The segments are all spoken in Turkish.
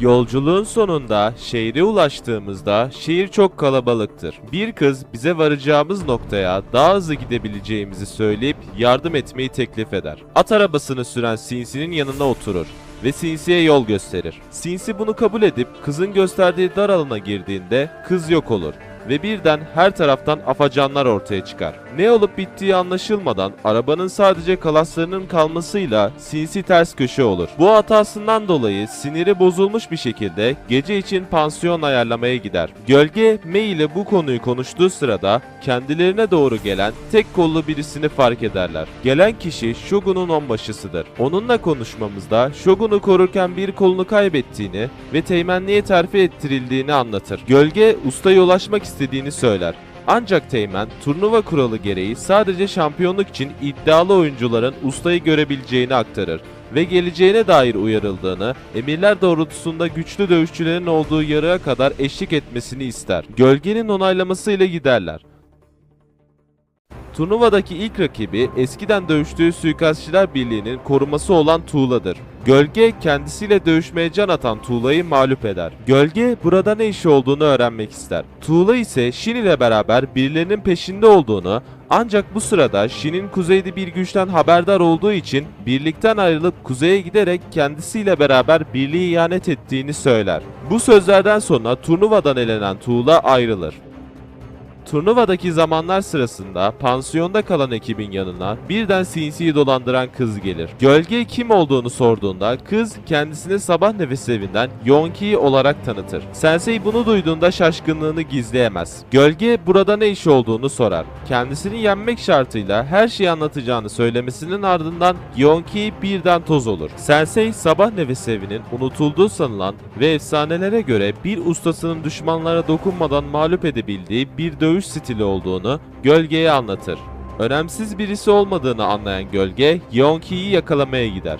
Yolculuğun sonunda şehre ulaştığımızda şehir çok kalabalıktır. Bir kız bize varacağımız noktaya daha hızlı gidebileceğimizi söyleyip yardım etmeyi teklif eder. At arabasını süren Sinsi'nin yanına oturur ve Sinsi'ye yol gösterir. Sinsi bunu kabul edip kızın gösterdiği dar alana girdiğinde kız yok olur ve birden her taraftan afacanlar ortaya çıkar. Ne olup bittiği anlaşılmadan arabanın sadece kalaslarının kalmasıyla sinsi ters köşe olur. Bu hatasından dolayı siniri bozulmuş bir şekilde gece için pansiyon ayarlamaya gider. Gölge Mei ile bu konuyu konuştuğu sırada kendilerine doğru gelen tek kollu birisini fark ederler. Gelen kişi Shogun'un onbaşısıdır. Onunla konuşmamızda Shogun'u korurken bir kolunu kaybettiğini ve teğmenliğe terfi ettirildiğini anlatır. Gölge ustaya ulaşmak istediğini söyler. Ancak Teğmen, turnuva kuralı gereği sadece şampiyonluk için iddialı oyuncuların ustayı görebileceğini aktarır ve geleceğine dair uyarıldığını, emirler doğrultusunda güçlü dövüşçülerin olduğu yarığa kadar eşlik etmesini ister. Gölgenin onaylamasıyla giderler. Turnuvadaki ilk rakibi eskiden dövüştüğü Suikastçılar Birliği'nin koruması olan Tuğla'dır. Gölge kendisiyle dövüşmeye can atan Tuğla'yı mağlup eder. Gölge burada ne işi olduğunu öğrenmek ister. Tuğla ise Shin ile beraber birilerinin peşinde olduğunu ancak bu sırada Shin'in kuzeyde bir güçten haberdar olduğu için birlikten ayrılıp kuzeye giderek kendisiyle beraber birliği ihanet ettiğini söyler. Bu sözlerden sonra turnuvadan elenen Tuğla ayrılır. Turnuvadaki zamanlar sırasında pansiyonda kalan ekibin yanına birden sinsiyi dolandıran kız gelir. Gölge kim olduğunu sorduğunda kız kendisini sabah nefesi evinden Yonki olarak tanıtır. Sensei bunu duyduğunda şaşkınlığını gizleyemez. Gölge burada ne iş olduğunu sorar. Kendisini yenmek şartıyla her şeyi anlatacağını söylemesinin ardından Yonki birden toz olur. Sensei sabah nefesi evinin unutulduğu sanılan ve efsanelere göre bir ustasının düşmanlara dokunmadan mağlup edebildiği bir dövüş stili olduğunu gölgeye anlatır. Önemsiz birisi olmadığını anlayan gölge Yonki'yi yakalamaya gider.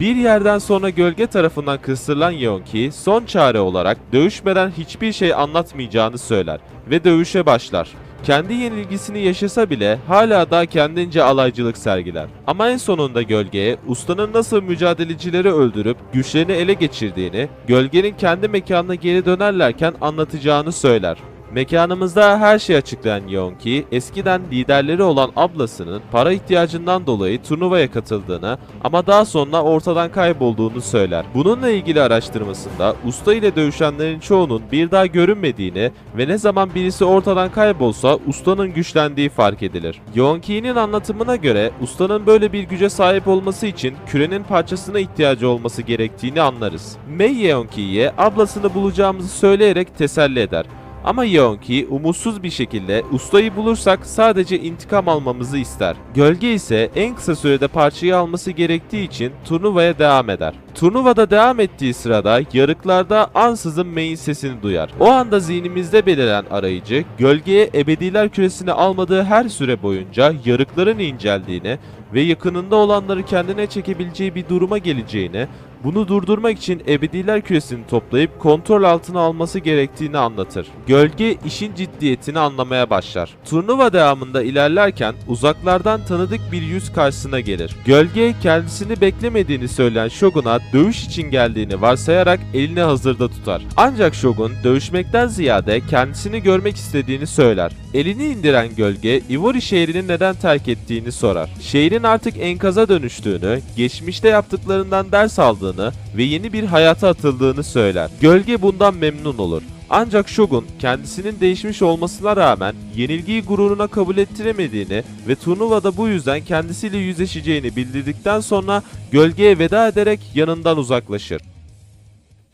Bir yerden sonra gölge tarafından kısırılan Yonki son çare olarak dövüşmeden hiçbir şey anlatmayacağını söyler ve dövüşe başlar. Kendi yenilgisini yaşasa bile hala da kendince alaycılık sergiler. Ama en sonunda gölgeye ustanın nasıl mücadelecileri öldürüp güçlerini ele geçirdiğini, gölgenin kendi mekanına geri dönerlerken anlatacağını söyler. Mekanımızda her şeyi açıklayan Yonki, eskiden liderleri olan ablasının para ihtiyacından dolayı turnuvaya katıldığını ama daha sonra ortadan kaybolduğunu söyler. Bununla ilgili araştırmasında usta ile dövüşenlerin çoğunun bir daha görünmediğini ve ne zaman birisi ortadan kaybolsa ustanın güçlendiği fark edilir. Yonki'nin anlatımına göre ustanın böyle bir güce sahip olması için kürenin parçasına ihtiyacı olması gerektiğini anlarız. Mei Yeonki'ye ablasını bulacağımızı söyleyerek teselli eder. Ama Yeonki umutsuz bir şekilde ustayı bulursak sadece intikam almamızı ister. Gölge ise en kısa sürede parçayı alması gerektiği için turnuvaya devam eder. Turnuvada devam ettiği sırada yarıklarda ansızın May'in sesini duyar. O anda zihnimizde beliren arayıcı, gölgeye ebediler küresini almadığı her süre boyunca yarıkların inceldiğini ve yakınında olanları kendine çekebileceği bir duruma geleceğini, bunu durdurmak için ebediler küresini toplayıp kontrol altına alması gerektiğini anlatır. Gölge işin ciddiyetini anlamaya başlar. Turnuva devamında ilerlerken uzaklardan tanıdık bir yüz karşısına gelir. Gölge kendisini beklemediğini söyleyen Shogun'a dövüş için geldiğini varsayarak elini hazırda tutar. Ancak Shogun dövüşmekten ziyade kendisini görmek istediğini söyler. Elini indiren gölge Ivory şehrini neden terk ettiğini sorar. Şehrin artık enkaza dönüştüğünü, geçmişte yaptıklarından ders aldığını ve yeni bir hayata atıldığını söyler. Gölge bundan memnun olur. Ancak Shogun kendisinin değişmiş olmasına rağmen yenilgiyi gururuna kabul ettiremediğini ve turnuvada bu yüzden kendisiyle yüzleşeceğini bildirdikten sonra gölgeye veda ederek yanından uzaklaşır.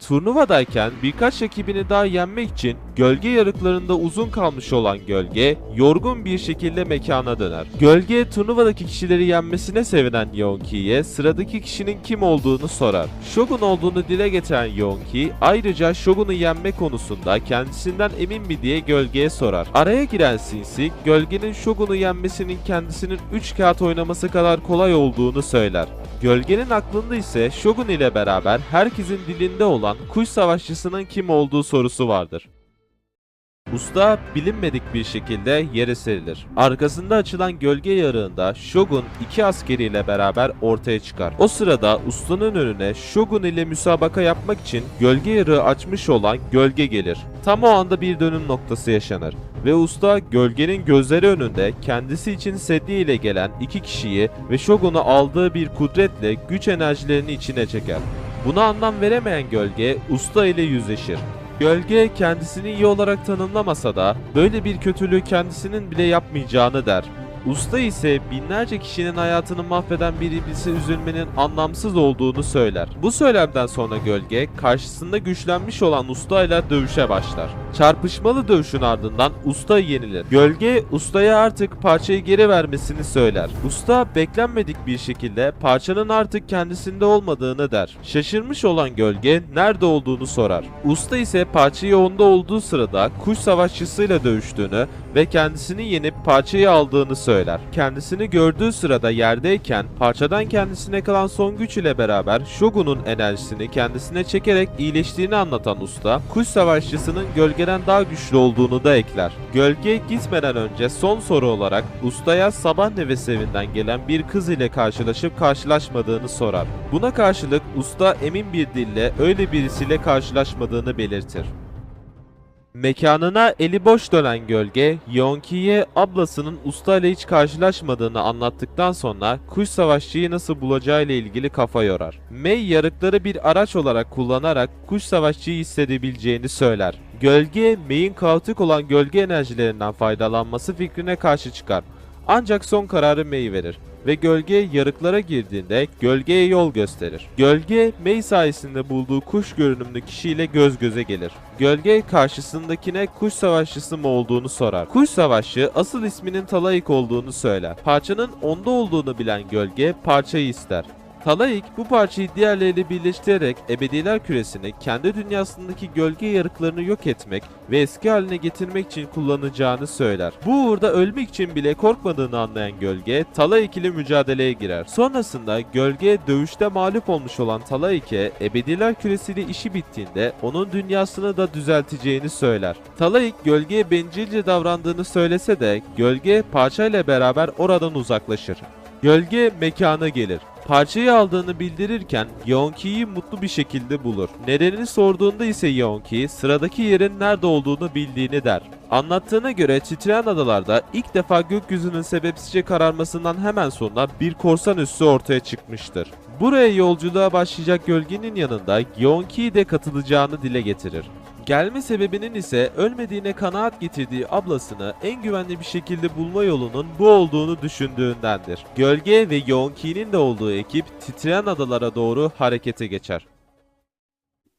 Turnuvadayken birkaç rakibini daha yenmek için gölge yarıklarında uzun kalmış olan gölge yorgun bir şekilde mekana döner. Gölge turnuvadaki kişileri yenmesine sevinen Yonki'ye sıradaki kişinin kim olduğunu sorar. Shogun olduğunu dile getiren Yonki ayrıca Shogun'u yenme konusunda kendisinden emin mi diye gölgeye sorar. Araya giren Sinsi gölgenin Shogun'u yenmesinin kendisinin 3 kağıt oynaması kadar kolay olduğunu söyler. Gölgenin aklında ise Shogun ile beraber herkesin dilinde olan kuş savaşçısının kim olduğu sorusu vardır. Usta bilinmedik bir şekilde yere serilir. Arkasında açılan gölge yarığında Shogun iki askeriyle beraber ortaya çıkar. O sırada ustanın önüne Shogun ile müsabaka yapmak için gölge yarığı açmış olan gölge gelir. Tam o anda bir dönüm noktası yaşanır ve usta gölgenin gözleri önünde kendisi için sedye ile gelen iki kişiyi ve Shogun'u aldığı bir kudretle güç enerjilerini içine çeker. Buna anlam veremeyen gölge usta ile yüzleşir. Gölge kendisini iyi olarak tanımlamasa da böyle bir kötülüğü kendisinin bile yapmayacağını der. Usta ise binlerce kişinin hayatını mahveden bir iblise üzülmenin anlamsız olduğunu söyler. Bu söylemden sonra gölge karşısında güçlenmiş olan usta ile dövüşe başlar. Çarpışmalı dövüşün ardından usta yenilir. Gölge ustaya artık parçayı geri vermesini söyler. Usta beklenmedik bir şekilde parçanın artık kendisinde olmadığını der. Şaşırmış olan gölge nerede olduğunu sorar. Usta ise parçayı onda olduğu sırada kuş savaşçısıyla dövüştüğünü ve kendisini yenip parçayı aldığını söyler. Kendisini gördüğü sırada yerdeyken parçadan kendisine kalan son güç ile beraber Shogun'un enerjisini kendisine çekerek iyileştiğini anlatan usta, kuş savaşçısının gölgeden daha güçlü olduğunu da ekler. Gölge gitmeden önce son soru olarak ustaya sabah nefes evinden gelen bir kız ile karşılaşıp karşılaşmadığını sorar. Buna karşılık usta emin bir dille öyle birisiyle karşılaşmadığını belirtir. Mekanına eli boş dönen gölge, Yonki'ye ablasının usta ile hiç karşılaşmadığını anlattıktan sonra kuş savaşçıyı nasıl bulacağıyla ilgili kafa yorar. Mei yarıkları bir araç olarak kullanarak kuş savaşçıyı hissedebileceğini söyler. Gölge, Mei'in kaotik olan gölge enerjilerinden faydalanması fikrine karşı çıkar. Ancak son kararı Mei verir ve gölge yarıklara girdiğinde gölgeye yol gösterir. Gölge Mei sayesinde bulduğu kuş görünümlü kişiyle göz göze gelir. Gölge karşısındakine kuş savaşçısı mı olduğunu sorar. Kuş savaşçı asıl isminin Talayik olduğunu söyler. Parçanın onda olduğunu bilen gölge parçayı ister. Talayik bu parçayı diğerleriyle birleştirerek ebediler küresini kendi dünyasındaki gölge yarıklarını yok etmek ve eski haline getirmek için kullanacağını söyler. Bu uğurda ölmek için bile korkmadığını anlayan gölge Talayik ile mücadeleye girer. Sonrasında gölge dövüşte mağlup olmuş olan Talayik'e ebediler küresiyle işi bittiğinde onun dünyasını da düzelteceğini söyler. Talayik gölgeye bencilce davrandığını söylese de gölge parçayla beraber oradan uzaklaşır. Gölge mekana gelir. Parçayı aldığını bildirirken Yonki'yi mutlu bir şekilde bulur. Nedenini sorduğunda ise Yonki sıradaki yerin nerede olduğunu bildiğini der. Anlattığına göre titreyen adalarda ilk defa gökyüzünün sebepsizce kararmasından hemen sonra bir korsan üssü ortaya çıkmıştır. Buraya yolculuğa başlayacak gölgenin yanında Yonki de katılacağını dile getirir. Gelme sebebinin ise ölmediğine kanaat getirdiği ablasını en güvenli bir şekilde bulma yolunun bu olduğunu düşündüğündendir. Gölge ve Yonki'nin de olduğu ekip titreyen adalara doğru harekete geçer.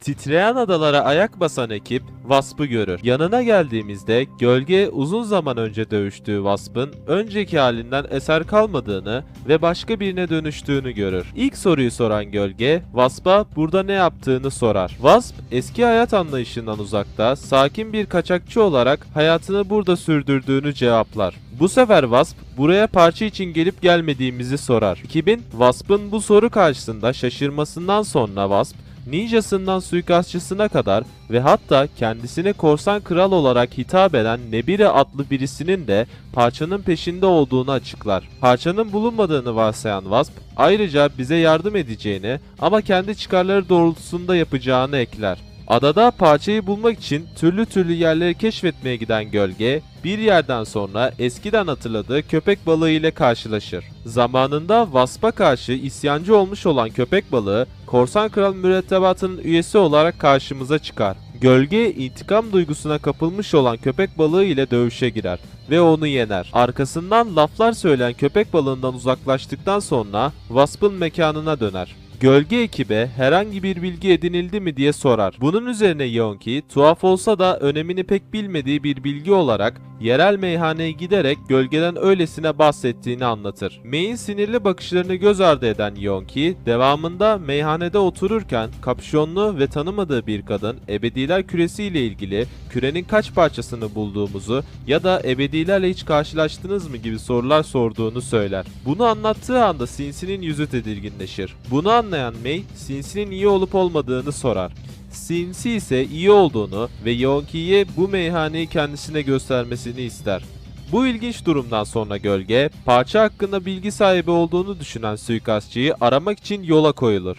Titreyen adalara ayak basan ekip Wasp'ı görür. Yanına geldiğimizde gölge uzun zaman önce dövüştüğü Wasp'ın önceki halinden eser kalmadığını ve başka birine dönüştüğünü görür. İlk soruyu soran gölge Wasp'a burada ne yaptığını sorar. Wasp eski hayat anlayışından uzakta sakin bir kaçakçı olarak hayatını burada sürdürdüğünü cevaplar. Bu sefer Wasp buraya parça için gelip gelmediğimizi sorar. 2000 Wasp'ın bu soru karşısında şaşırmasından sonra Wasp ninjasından suikastçısına kadar ve hatta kendisine korsan kral olarak hitap eden Nebire adlı birisinin de parçanın peşinde olduğunu açıklar. Parçanın bulunmadığını varsayan Wasp ayrıca bize yardım edeceğini ama kendi çıkarları doğrultusunda yapacağını ekler. Adada parçayı bulmak için türlü türlü yerleri keşfetmeye giden gölge bir yerden sonra eskiden hatırladığı köpek balığı ile karşılaşır. Zamanında Wasp'a karşı isyancı olmuş olan köpek balığı Korsan Kral mürettebatının üyesi olarak karşımıza çıkar. Gölge intikam duygusuna kapılmış olan köpek balığı ile dövüşe girer ve onu yener. Arkasından laflar söyleyen köpek balığından uzaklaştıktan sonra Wasp'ın mekanına döner. Gölge ekibe herhangi bir bilgi edinildi mi diye sorar. Bunun üzerine Yonki tuhaf olsa da önemini pek bilmediği bir bilgi olarak yerel meyhaneye giderek gölgeden öylesine bahsettiğini anlatır. May'in sinirli bakışlarını göz ardı eden Yonki devamında meyhanede otururken kapşonlu ve tanımadığı bir kadın ebediler küresi ile ilgili kürenin kaç parçasını bulduğumuzu ya da ebedilerle hiç karşılaştınız mı gibi sorular sorduğunu söyler. Bunu anlattığı anda Sinsi'nin yüzü tedirginleşir. Bunu anlayan May, Sinsi'nin iyi olup olmadığını sorar. Sinsi ise iyi olduğunu ve Yonki'ye bu meyhaneyi kendisine göstermesini ister. Bu ilginç durumdan sonra gölge, parça hakkında bilgi sahibi olduğunu düşünen suikastçıyı aramak için yola koyulur.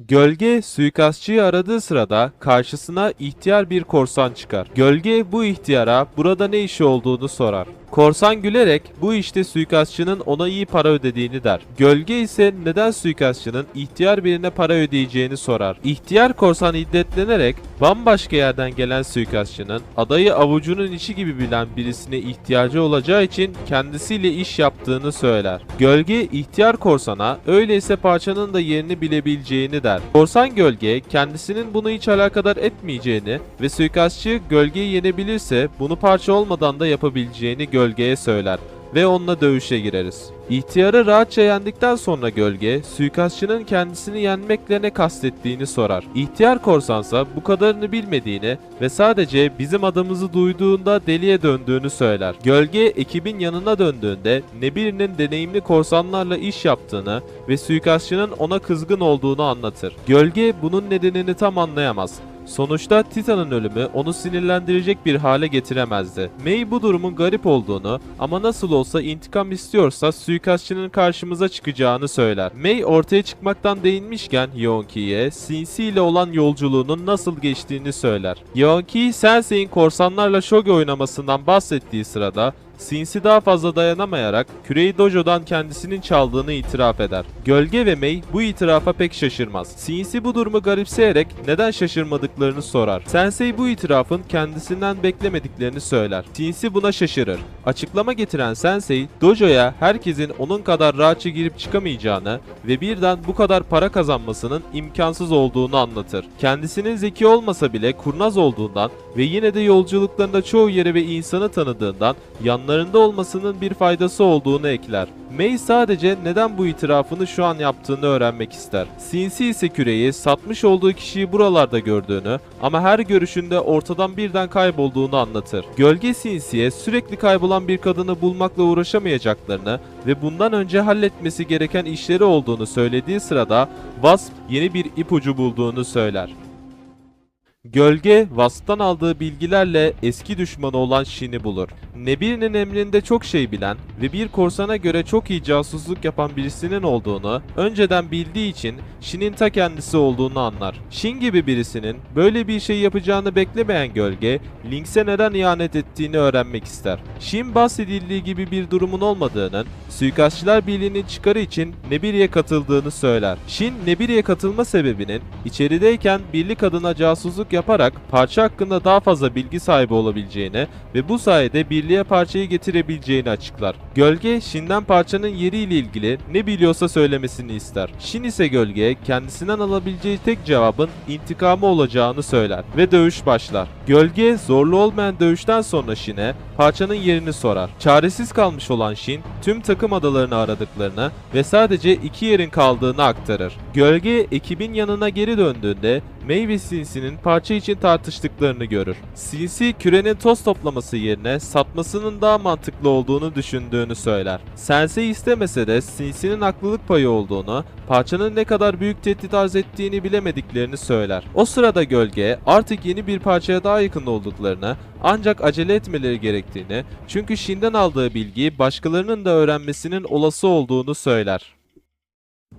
Gölge suikastçıyı aradığı sırada karşısına ihtiyar bir korsan çıkar. Gölge bu ihtiyara burada ne işi olduğunu sorar. Korsan gülerek bu işte suikastçının ona iyi para ödediğini der. Gölge ise neden suikastçının ihtiyar birine para ödeyeceğini sorar. İhtiyar korsan hiddetlenerek bambaşka yerden gelen suikastçının adayı avucunun içi gibi bilen birisine ihtiyacı olacağı için kendisiyle iş yaptığını söyler. Gölge ihtiyar korsana öyleyse parçanın da yerini bilebileceğini der. Korsan gölge kendisinin bunu hiç alakadar etmeyeceğini ve suikastçı gölgeyi yenebilirse bunu parça olmadan da yapabileceğini gölgeye söyler ve onunla dövüşe gireriz. İhtiyarı rahatça yendikten sonra gölge, suikastçının kendisini yenmekle ne kastettiğini sorar. İhtiyar korsansa bu kadarını bilmediğini ve sadece bizim adımızı duyduğunda deliye döndüğünü söyler. Gölge ekibin yanına döndüğünde Nebir'in deneyimli korsanlarla iş yaptığını ve suikastçının ona kızgın olduğunu anlatır. Gölge bunun nedenini tam anlayamaz. Sonuçta Titan'ın ölümü onu sinirlendirecek bir hale getiremezdi. May bu durumun garip olduğunu ama nasıl olsa intikam istiyorsa suikastçının karşımıza çıkacağını söyler. May ortaya çıkmaktan değinmişken Yonki'ye Sinsi ile olan yolculuğunun nasıl geçtiğini söyler. Yonki, Sensei'in korsanlarla shogi oynamasından bahsettiği sırada Sinsi daha fazla dayanamayarak küreyi dojodan kendisinin çaldığını itiraf eder. Gölge ve Mei bu itirafa pek şaşırmaz. Sinsi bu durumu garipseyerek neden şaşırmadıklarını sorar. Sensei bu itirafın kendisinden beklemediklerini söyler. Sinsi buna şaşırır. Açıklama getiren Sensei, dojoya herkesin onun kadar rahatça girip çıkamayacağını ve birden bu kadar para kazanmasının imkansız olduğunu anlatır. Kendisinin zeki olmasa bile kurnaz olduğundan ve yine de yolculuklarında çoğu yeri ve insanı tanıdığından yanlarında olmasının bir faydası olduğunu ekler. May sadece neden bu itirafını şu an yaptığını öğrenmek ister. Sinsi ise küreyi satmış olduğu kişiyi buralarda gördüğünü ama her görüşünde ortadan birden kaybolduğunu anlatır. Gölge Sinsi'ye sürekli kaybolan bir kadını bulmakla uğraşamayacaklarını ve bundan önce halletmesi gereken işleri olduğunu söylediği sırada Wasp yeni bir ipucu bulduğunu söyler. Gölge, Wasp'tan aldığı bilgilerle eski düşmanı olan Shin'i bulur. Nebir'in emrinde çok şey bilen ve bir korsana göre çok iyi casusluk yapan birisinin olduğunu önceden bildiği için Shin'in ta kendisi olduğunu anlar. Shin gibi birisinin böyle bir şey yapacağını beklemeyen Gölge, Lynx'e neden ihanet ettiğini öğrenmek ister. Shin bahsedildiği gibi bir durumun olmadığının, Suikastçılar Birliği'nin çıkarı için Nebir'e katıldığını söyler. Shin, Nebir'e katılma sebebinin içerideyken birlik adına casusluk yaparak parça hakkında daha fazla bilgi sahibi olabileceğini ve bu sayede birliğe parçayı getirebileceğini açıklar. Gölge, Shin'den parçanın yeriyle ilgili ne biliyorsa söylemesini ister. Shin ise Gölge, kendisinden alabileceği tek cevabın intikamı olacağını söyler ve dövüş başlar. Gölge, zorlu olmayan dövüşten sonra Shin'e parçanın yerini sorar. Çaresiz kalmış olan Shin, tüm takım adalarını aradıklarını ve sadece iki yerin kaldığını aktarır. Gölge, ekibin yanına geri döndüğünde ve Sinsi'nin parça için tartıştıklarını görür. Sinsi, kürenin toz toplaması yerine satmasının daha mantıklı olduğunu düşündüğünü söyler. Sensei istemese de Sinsi'nin haklılık payı olduğunu, parçanın ne kadar büyük tehdit arz ettiğini bilemediklerini söyler. O sırada Gölge, artık yeni bir parçaya daha yakın olduklarını, ancak acele etmeleri gerektiğini, çünkü Shin'den aldığı bilgiyi başkalarının da öğrenmesinin olası olduğunu söyler.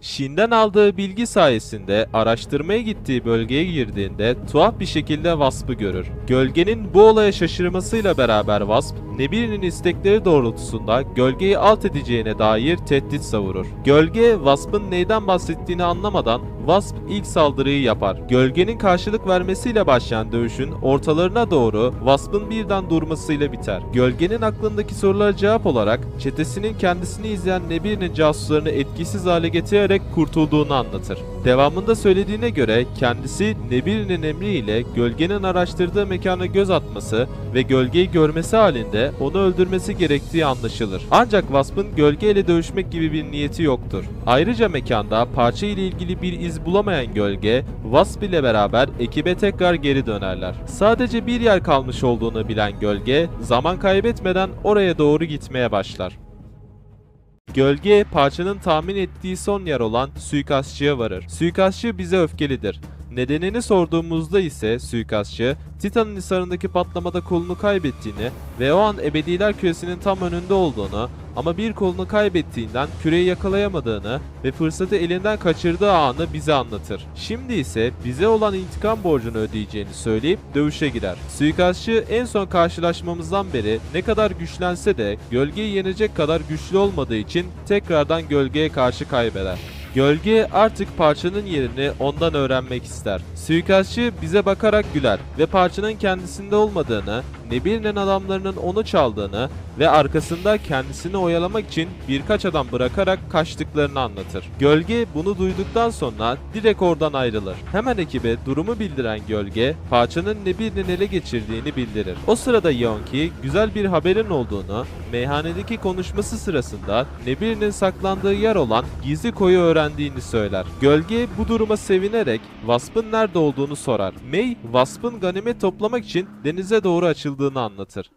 Shin'den aldığı bilgi sayesinde araştırmaya gittiği bölgeye girdiğinde tuhaf bir şekilde Wasp'ı görür. Gölgenin bu olaya şaşırmasıyla beraber Wasp, Nebir'in istekleri doğrultusunda gölgeyi alt edeceğine dair tehdit savurur. Gölge, Wasp'ın neyden bahsettiğini anlamadan Wasp ilk saldırıyı yapar. Gölgenin karşılık vermesiyle başlayan dövüşün ortalarına doğru Wasp'ın birden durmasıyla biter. Gölgenin aklındaki sorulara cevap olarak çetesinin kendisini izleyen Nebir'in casuslarını etkisiz hale getirerek kurtulduğunu anlatır. Devamında söylediğine göre kendisi Nebir'in emriyle gölgenin araştırdığı mekana göz atması ve gölgeyi görmesi halinde onu öldürmesi gerektiği anlaşılır. Ancak Wasp'ın gölgeyle dövüşmek gibi bir niyeti yoktur. Ayrıca mekanda parça ile ilgili bir iz bulamayan gölge, Wasp ile beraber ekibe tekrar geri dönerler. Sadece bir yer kalmış olduğunu bilen gölge, zaman kaybetmeden oraya doğru gitmeye başlar. Gölge parçanın tahmin ettiği son yer olan suikastçıya varır. Suikastçı bize öfkelidir. Nedenini sorduğumuzda ise suikastçı, Titan'ın hisarındaki patlamada kolunu kaybettiğini ve o an Ebediler Küresi'nin tam önünde olduğunu ama bir kolunu kaybettiğinden küreyi yakalayamadığını ve fırsatı elinden kaçırdığı anı bize anlatır. Şimdi ise bize olan intikam borcunu ödeyeceğini söyleyip dövüşe girer. Suikastçı en son karşılaşmamızdan beri ne kadar güçlense de gölgeyi yenecek kadar güçlü olmadığı için tekrardan gölgeye karşı kaybeder. Gölge artık parçanın yerini ondan öğrenmek ister. Suikastçı bize bakarak güler ve parçanın kendisinde olmadığını, Nebir'in adamlarının onu çaldığını ve arkasında kendisini oyalamak için birkaç adam bırakarak kaçtıklarını anlatır. Gölge bunu duyduktan sonra direkt oradan ayrılır. Hemen ekibe durumu bildiren Gölge, parçanın Nebir'in ele geçirdiğini bildirir. O sırada Yonki güzel bir haberin olduğunu, meyhanedeki konuşması sırasında Nebir'in saklandığı yer olan gizli koyu öğrendiğini söyler. Gölge bu duruma sevinerek Wasp'ın nerede olduğunu sorar. May, Wasp'ın ganimet toplamak için denize doğru açıldığını anlatır.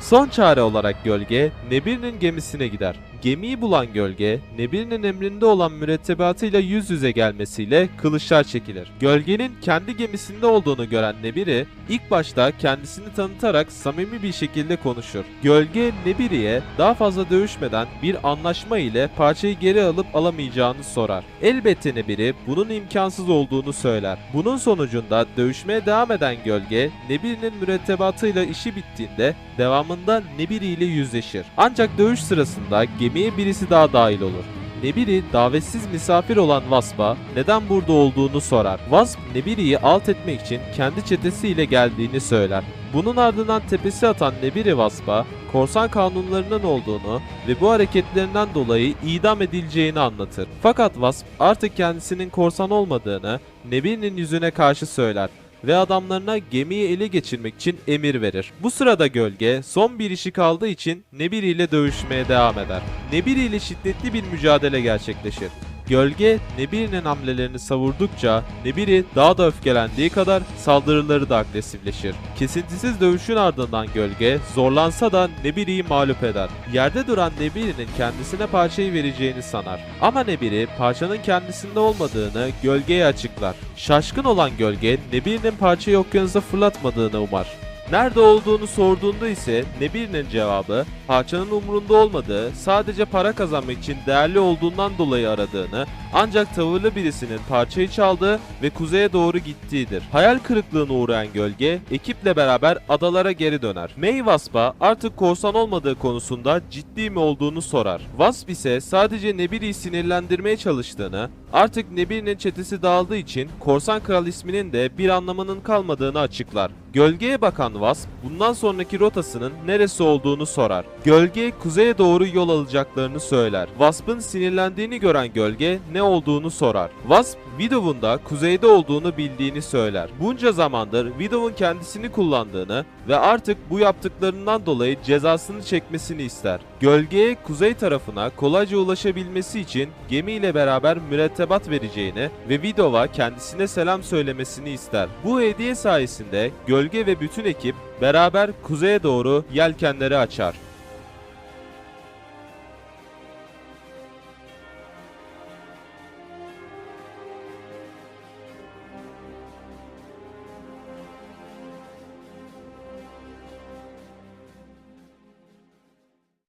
Son çare olarak gölge Nebir'in gemisine gider. Gemiyi bulan gölge, Nebir'in emrinde olan mürettebatıyla yüz yüze gelmesiyle kılıçlar çekilir. Gölgenin kendi gemisinde olduğunu gören Nebiri, ilk başta kendisini tanıtarak samimi bir şekilde konuşur. Gölge Nebiri'ye daha fazla dövüşmeden bir anlaşma ile parçayı geri alıp alamayacağını sorar. Elbette Nebiri bunun imkansız olduğunu söyler. Bunun sonucunda dövüşmeye devam eden gölge, Nebiri'nin mürettebatıyla işi bittiğinde devamında Nebiri ile yüzleşir. Ancak dövüş sırasında gemiye birisi daha dahil olur. Nebiri davetsiz misafir olan Wasp'a neden burada olduğunu sorar. Wasp Nebiri'yi alt etmek için kendi çetesiyle geldiğini söyler. Bunun ardından tepesi atan Nebiri Wasp'a korsan kanunlarının olduğunu ve bu hareketlerinden dolayı idam edileceğini anlatır. Fakat Wasp artık kendisinin korsan olmadığını Nebiri'nin yüzüne karşı söyler ve adamlarına gemiyi ele geçirmek için emir verir. Bu sırada gölge son bir işi kaldığı için Nebiri ile dövüşmeye devam eder. Nebiri ile şiddetli bir mücadele gerçekleşir. Gölge Nebiri'nin hamlelerini savurdukça Nebiri daha da öfkelendiği kadar saldırıları da agresifleşir. Kesintisiz dövüşün ardından gölge zorlansa da Nebiri'yi mağlup eder. Yerde duran Nebiri'nin kendisine parçayı vereceğini sanar. Ama Nebiri parçanın kendisinde olmadığını gölgeye açıklar. Şaşkın olan gölge Nebiri'nin parçayı okyanusa fırlatmadığını umar. Nerede olduğunu sorduğunda ise Nebir'in cevabı parçanın umurunda olmadığı, sadece para kazanmak için değerli olduğundan dolayı aradığını, ancak tavırlı birisinin parçayı çaldığı ve kuzeye doğru gittiğidir. Hayal kırıklığına uğrayan gölge ekiple beraber adalara geri döner. May Wasp'a artık korsan olmadığı konusunda ciddi mi olduğunu sorar. Wasp ise sadece Nebiri'yi sinirlendirmeye çalıştığını, artık Nebiri'nin çetesi dağıldığı için Korsan Kral isminin de bir anlamının kalmadığını açıklar. Gölgeye bakan Wasp bundan sonraki rotasının neresi olduğunu sorar. Gölge kuzeye doğru yol alacaklarını söyler. Wasp'ın sinirlendiğini gören gölge ne olduğunu sorar. Wasp Widow'un da kuzeyde olduğunu bildiğini söyler. Bunca zamandır Widow'un kendisini kullandığını ve artık bu yaptıklarından dolayı cezasını çekmesini ister. Gölgeye kuzey tarafına kolayca ulaşabilmesi için gemiyle beraber mürettebat vereceğini ve Widow'a kendisine selam söylemesini ister. Bu hediye sayesinde gölge ve bütün ekip beraber kuzeye doğru yelkenleri açar.